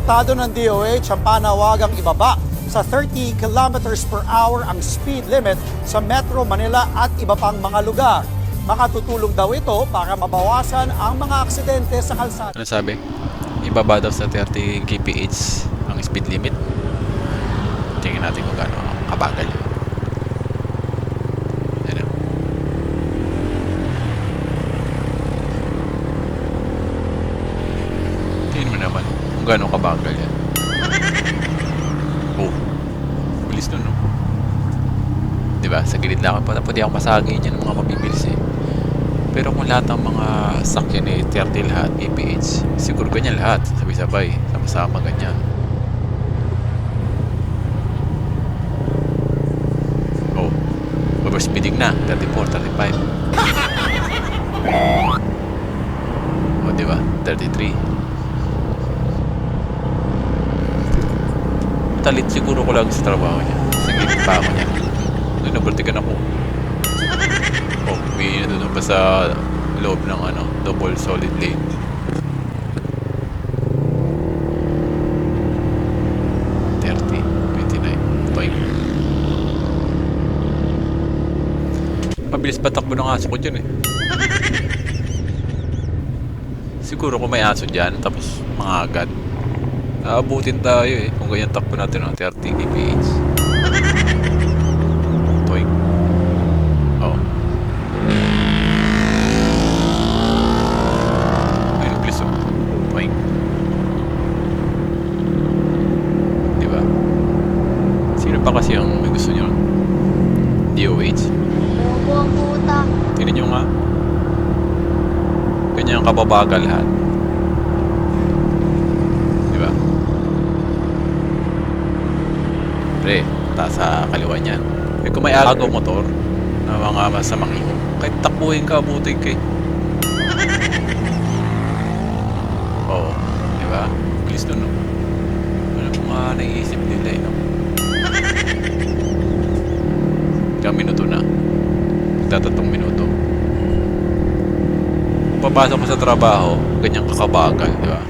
Suportado ng DOH ang panawagang ibaba sa 30 kilometers per hour ang speed limit sa Metro Manila at iba pang mga lugar. Makatutulong daw ito para mabawasan ang mga aksidente sa kalsada. Ano sabi? Ibaba daw sa 30 kph ang speed limit. Tingnan natin kung gaano Tingnan mo naman kung gaano kabagal yan. Oh, bilis nun no. Diba? Sa gilid lang pa. Pwede ako masagi niyan ng mga mabibilis eh. Pero kung lahat ng mga sakyan eh 30 lahat, kph, siguro ganyan lahat, sabay-sabay, sama-sama ganyan. Oh, overspeeding na, 34, 35. oh, di ba? 33. Talit siguro ko lang sa trabaho niya. Sige, pa ako niya. Nung nabultikan ako, Oh, may na doon pa sa loob ng ano, double solid lane. Mabilis pa takbo ng aso ko dyan eh. Siguro kung may aso dyan, tapos mga agad. Aabutin tayo eh, kung ganyan takbo natin ng 30 kph. Toy. Oh. Ayun, please oh. Boing. Di ba? Sino pa kasi ang may gusto nyo? DOH? Bobo ang puta. Tingnan nyo nga. Ganyan ang kababagal lahat. Di ba? Pre, taas sa kaliwa niyan. Eh kung may agaw motor na mga masamang imo, kahit takbuhin ka, abutin kay. Oo, di ba? Bilis nun, no? Ano kung nga naiisip nila, eh, no? Ilang minuto na. Magtatatong minuto. Kung papasok ko sa trabaho, ganyang kakabagal, di ba?